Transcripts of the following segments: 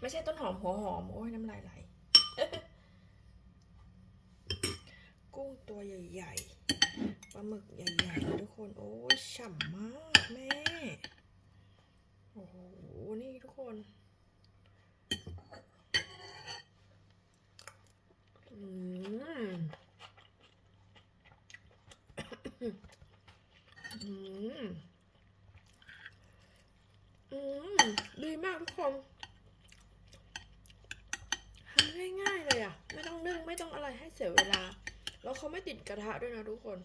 ไม่ใช่ต้นหอมหัวหอม โอ้ยน้ำลายไหล กุ้งตัวใหญ่ๆ ปลาหมึกใหญ่ๆ ทุกคน โอ้ยฉ่ำมากแม่ โอ้โห นี่ทุกคน อืม อืม อืม ดีมากทุกคนทำง่ายๆเลยอะ ไม่ต้องนึ่งไม่ต้องอะไรให้เสียเวลา แล้ว เขาไม่ติดกระทะด้วยนะทุกคน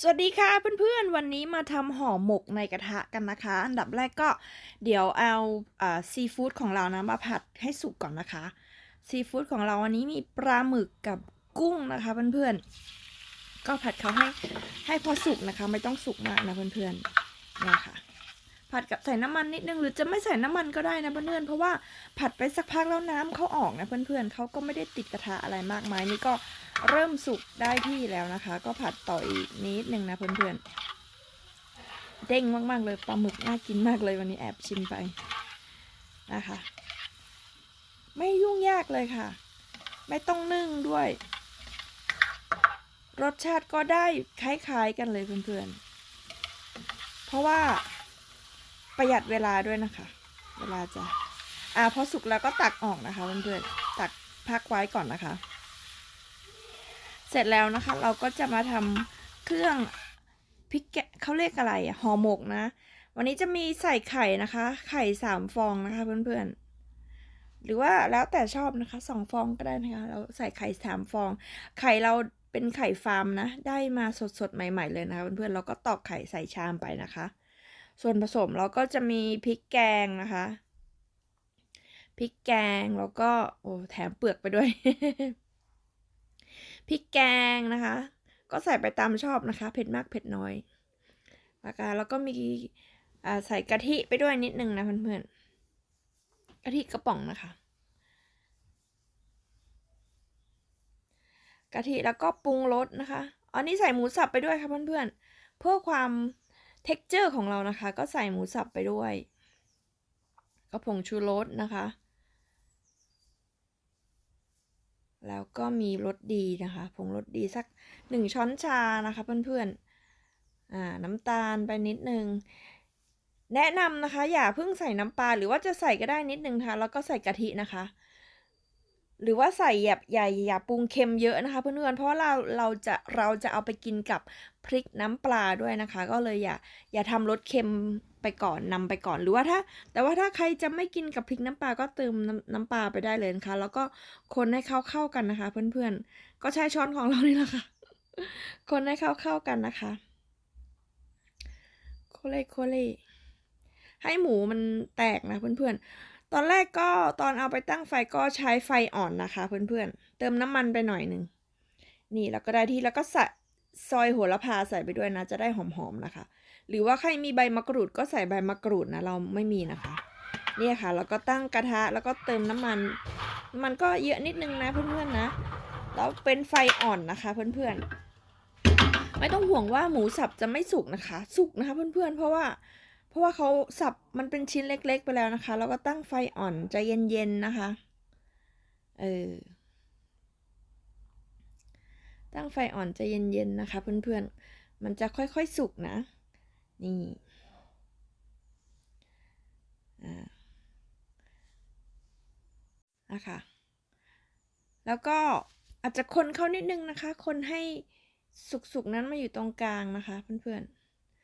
สวัสดีค่ะเพื่อนๆ วันนี้มาทำห่อหมกในกระทะกันนะคะ อันดับแรกก็เดี๋ยวเอาซีฟู้ดของเรานะมาผัดให้สุกก่อนนะคะ ซีฟู้ดของเราวันนี้มีปลาหมึกกับกุ้งนะคะเพื่อนๆ ก็ผัดเขาให้ให้พอสุกนะคะ ไม่ต้องสุกมากนะเพื่อนๆเนี่ยค่ะ ผัดกับใส่น้ำมันนิดนึงหรือจะไม่ใส่น้ำมันก็ได้นะเพื่อนๆเพราะว่าผัดไปสักพักแล้วน้ำเขาออกนะเพื่อนๆเขาก็ไม่ได้ติดกระทะอะไรมากมายนี่ก็เริ่มสุกได้ที่แล้วนะคะ ก็ผัดต่ออีกนิดนึงนะเพื่อนๆเด้งมากๆเลยปลาหมึกน่ากินมากเลยวันนี้แอบชิมไปนะคะ ไม่ยุ่งยากเลยค่ะ ไม่ต้องนึ่งด้วย รสชาติก็ได้คล้ายๆกันเลยเพื่อนๆเพราะว่า ประหยัดเวลาด้วยนะคะ เวลาจะอ่าพอสุกแล้วก็ตักออกนะคะเพื่อนๆตักพักไว้ก่อนนะคะ เสร็จแล้วนะคะ เราก็จะมาทำเครื่องพริกแกะเขาเรียกอะไรอะห่อหมกนะ วันนี้จะมีใส่ไข่นะคะ ไข่สามฟองนะคะเพื่อนๆหรือว่าแล้วแต่ชอบนะคะสองฟองก็ได้นะคะ เราใส่ไข่สามฟอง ไข่เราเป็นไข่ฟาร์มนะ ได้มาสดๆ ใหม่ ๆ เลยนะคะเพื่อนๆเราก็ตอกไข่ใส่ชามไปนะคะ ส่วนผสมเราก็จะมีพริกแกงนะคะพริกแกงแล้วก็โอ้แถมเปลือกไปด้วยพริกแกงนะคะ ก็ใส่ไปตามชอบนะคะ เผ็ดมากเผ็ดน้อยนะคะแล้วก็มีใส่กะทิไปด้วยนิดนึงนะเพื่อนๆกะทิกระป๋องนะคะกะทิแล้วก็ปรุงรสนะคะอันนี้ใส่หมูสับไปด้วยค่ะเพื่อนๆเพื่อความ เท็กเจอร์ของเรานะคะ ก็ใส่หมูสับไปด้วย ก็ผงชูรสนะคะ แล้วก็มีรสดีนะคะผงรสดีสักหนึ่งช้อนชานะคะเพื่อนๆอ่าน้ำตาลไปนิดนึง แนะนำนะคะ อย่าเพิ่งใส่น้ำปลาหรือว่าจะใส่ก็ได้นิดนึงนะคะ แล้วก็ใส่กะทินะคะ หรือว่าใส่อย่าอย่อย่าปรุงเค็มเยอะนะคะเพื่อนๆเพราะว่าเราเราจะเราจะเอาไปกินกับพริกน้ำปลาด้วยนะคะ ก็เลยอย่าอย่าทำรสเค็มไปก่อนนำไปก่อนหรือว่าถ้า แต่ว่าถ้าใครจะไม่กินกับพริกน้ำปลาก็เติมน้ำน้ำปลาไปได้เลยนะคะ แล้วก็คนให้เข้าเข้ากันนะคะ เพื่อนๆ ก็ใช้ช้อนของเรานี่แหละค่ะ คนให้เข้าเข้ากันนะคะโคเล่โคเล่ให้หมูมันแตกนะเพื่อนๆ ตอนแรกก็ตอนเอาไปตั้งไฟก็ใช้ไฟอ่อนนะคะ เพื่อนๆ เติมน้ำมันไปหน่อยหนึ่งนี่แล้วก็ได้ที่แล้วก็ใส่ซอยโหระพาใส่ไปด้วยนะ จะได้หอมๆนะคะ หรือว่าใครมีใบมะกรูดก็ใส่ใบมะกรูดนะเราไม่มีนะคะเนี่ยค่ะ แล้วก็ตั้งกระทะแล้วก็เติมน้ำมัน มันก็เยอะนิดนึงนะเพื่อนๆนะแล้วเป็นไฟอ่อนนะคะ เพื่อนๆไม่ต้องห่วงว่าหมูสับจะไม่สุกนะคะ สุกนะคะ เพื่อนๆเพราะว่า เพราะว่าเขาสับมันเป็นชิ้นเล็ก ๆ ไปแล้วนะคะ แล้วก็ตั้งไฟอ่อนใจเย็นๆนะคะ เออ ตั้งไฟอ่อนใจเย็นๆนะคะ เพื่อนๆ มันจะค่อยๆสุกนะ นี่ อ่านะคะแล้วก็อาจจะคนเขานิดนึงนะคะ คนให้สุกๆนั้นมาอยู่ตรงกลางนะคะ เพื่อน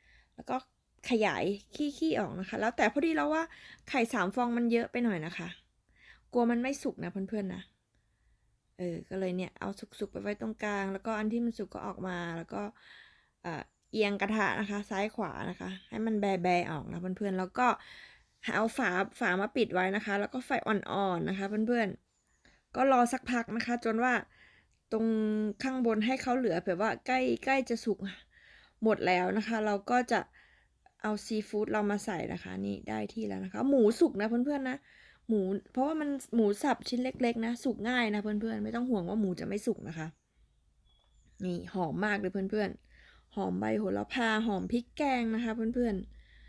ๆ แล้วก็ ขยายขี้ๆออกนะคะ แล้วแต่พอดีแล้วว่าไข่สามฟองมันเยอะไปหน่อยนะคะ กลัวมันไม่สุกนะเพื่อนๆนะเออก็เลยเนี่ยเอาสุกๆไปไว้ตรงกลาง แล้วก็อันที่มันสุกก็ออกมาแล้วก็เอ่อเอียงกระทะนะคะ ซ้ายขวานะคะ ให้มันแบๆออกนะเพื่อนๆแล้วก็เอาฝาฝามาปิดไว้นะคะ แล้วก็ไฟอ่อนๆนะคะ เพื่อนๆก็รอสักพักนะคะ จนว่าตรงข้างบนให้เขาเหลือแบบว่าใกล้ใกล้จะสุกหมดแล้วนะคะ เราก็จะ เอาซีฟู้ดเรามาใส่นะคะนี่ได้ที่แล้วนะคะ หมูสุกนะเพื่อนๆนะหมูเพราะว่ามันหมูสับชิ้นเล็กๆนะสุกง่ายนะเพื่อนๆไม่ต้องห่วงว่าหมูจะไม่สุกนะคะ นี่หอมมากเลยเพื่อนๆ หอมใบโหระพาหอมพริกแกงนะคะ เพื่อน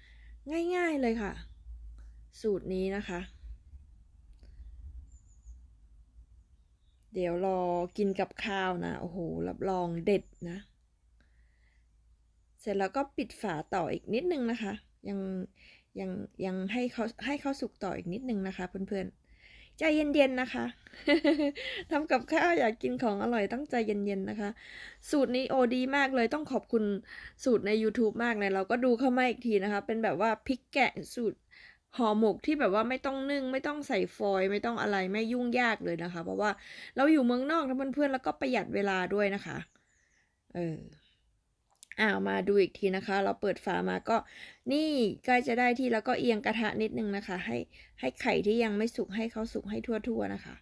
ๆ ง่ายๆเลยค่ะ สูตรนี้นะคะ เดี๋ยวรอกินกับข้าวนะโอ้โหรับรองเด็ดนะ เสร็จแล้วก็ปิดฝาต่ออีกนิดนึงนะคะ ยังยังยังให้เขาให้เขาสุกต่ออีกนิดนึงนะคะ เพื่อนๆ ใจเย็นๆนะคะทำกับข้าวอยากกินของอร่อยต้องใจเย็นๆนะคะ สูตรนี้โอดีมากเลยต้องขอบคุณสูตรใน YouTube มากเลยเราก็ดูเข้ามาอีกทีนะคะ เป็นแบบว่าพริกแกะสูตรห่อหมกที่แบบว่าไม่ต้องนึ่ง ไม่ต้องใส่ฟอยล์ไม่ต้องอะไรไม่ยุ่งยากเลยนะคะ เพราะว่าเราอยู่เมืองนอกนะเพื่อนๆแล้วก็ประหยัดเวลาด้วยนะคะ เออ อ้าวมาดูอีกทีนะคะ เราเปิดฝามาก็นี่ใกล้จะได้ที่แล้วก็เอียงกระทะนิดนึงนะคะ ให้ให้ไข่ที่ยังไม่สุกให้เขาสุกให้ทั่วๆนะคะ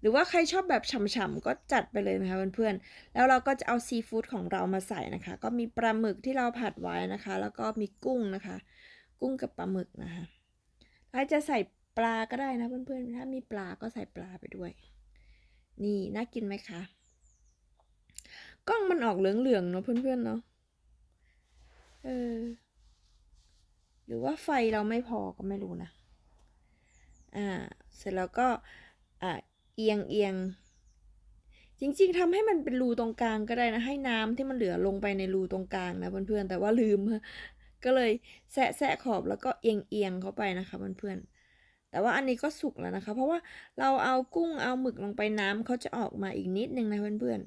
หรือว่าใครชอบแบบฉ่ำๆก็จัดไปเลยนะคะเพื่อนๆแล้วเราก็จะเอาซีฟู้ดของเรามาใส่นะคะ ก็มีปลาหมึกที่เราผัดไว้นะคะ แล้วก็มีกุ้งนะคะ กุ้งกับปลาหมึกนะคะถ้าจะใส่ปลาก็ได้นะเพื่อนๆถ้ามีปลาก็ใส่ปลาไปด้วย นี่น่ากินไหมคะกล้องมันออกเหลืองๆเนาะเพื่อนๆเนาะ เออ หรือว่าไฟเราไม่พอก็ไม่รู้นะ อ่า เสร็จแล้วก็อ่าเอียงเอียง จริง ๆทำให้มันเป็นรูตรงกลางก็ได้นะ ให้น้ำที่มันเหลือลงไปในรูตรงกลางนะเพื่อนๆ แต่ว่าลืม ก็เลยแซะแซะขอบแล้วก็เอียงเอียงเข้าไปนะคะเพื่อนๆแต่ว่าอันนี้ก็สุกแล้วนะคะ เพราะว่าเราเอากุ้งเอาหมึกลงไปน้ำเขาจะออกมาอีกนิดนึงนะเพื่อน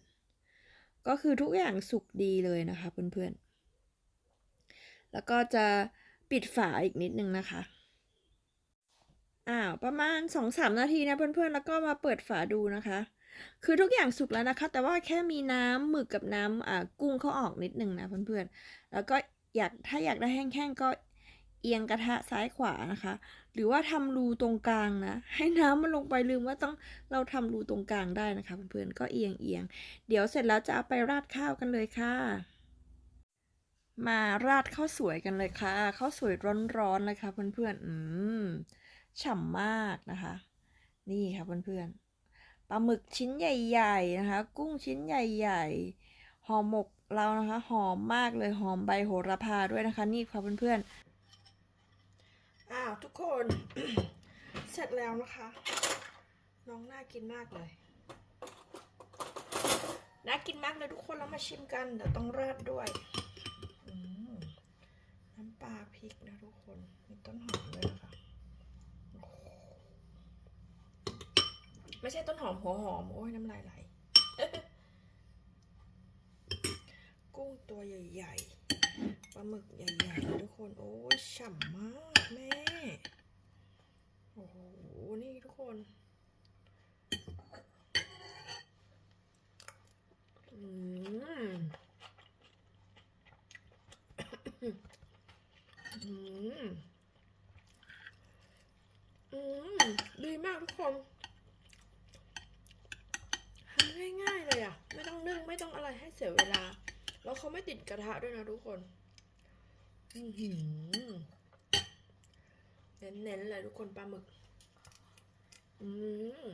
ๆ ก็คือทุกอย่างสุกดีเลยนะคะเพื่อนๆ แล้วก็จะปิดฝาอีกนิดนึงนะคะ อ้าวประมาณสองสามนาทีนะเพื่อนๆ แล้วก็มาเปิดฝาดูนะคะ คือทุกอย่างสุกแล้วนะคะ แต่ว่าแค่มีน้ำหมึกกับน้ำอ่ากุ้งเขาออกนิดนึงนะเพื่อนๆ แล้วก็อยากถ้าอยากได้แห้งๆก็เอียงกระทะซ้ายขวานะคะ หรือว่าทำรูตรงกลางนะ ให้น้ำมันลงไปลืมว่าต้องเราทำรูตรงกลางได้นะคะเพื่อนๆก็เอียงเอียงเดี๋ยวเสร็จแล้วจะเอาไปราดข้าวกันเลยค่ะ มาราดข้าวสวยกันเลยค่ะข้าวสวยร้อนๆเลยค่ะเพื่อนๆ อืมฉ่ำมากนะคะ นี่ค่ะเพื่อนๆปลาหมึกชิ้นใหญ่ๆนะคะ กุ้งชิ้นใหญ่ๆห่อหมกเรานะคะหอมมากเลยหอมใบโหระพาด้วยนะคะ นี่ค่ะเพื่อนๆอ้าวทุกคน เสร็จแล้วนะคะ น้องน่ากินมากเลยน่ากินมากเลยทุกคนเรามาชิมกันเดี๋ยวต้องราดด้วย น้ำปลาพริกนะทุกคนมีต้นหอมด้วยนะคะไม่ใช่ต้นหอมหัวหอม โอ้ยน้ำลายไหล กุ้งตัวใหญ่ๆปลาหมึกใหญ่ๆทุกคน โอ้ยฉ่ำมากแม่ โอ้โห นี่ทุกคน อืม อืม อืม ดีมากทุกคน ทำง่ายๆเลยอะ ไม่ต้องนึ่งไม่ต้องอะไรให้เสียเวลา แล้วเขาไม่ติดกระทะด้วยนะทุกคนเน้นๆเลยทุกคนปลาหมึก อืม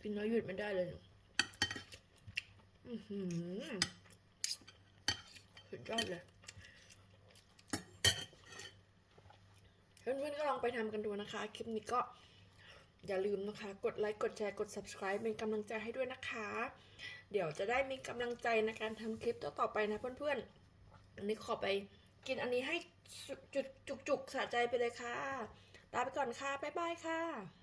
กินน้อยหยุดไม่ได้เลยเนี่ยอือหือสุดยอดเลย เพื่อนๆก็ลองไปทำกันดูนะคะ คลิปนี้ก็อย่าลืมนะคะ กดไลค์กดแชร์กด subscribe เป็นกำลังใจให้ด้วยนะคะ เดี๋ยวจะได้มีกำลังใจในการทำคลิปต่อๆไปนะเพื่อนๆอันนี้ขอไปกินอันนี้ให้จุกๆสะใจไปเลยค่ะลาไปก่อนค่ะ บ๊ายบายค่ะ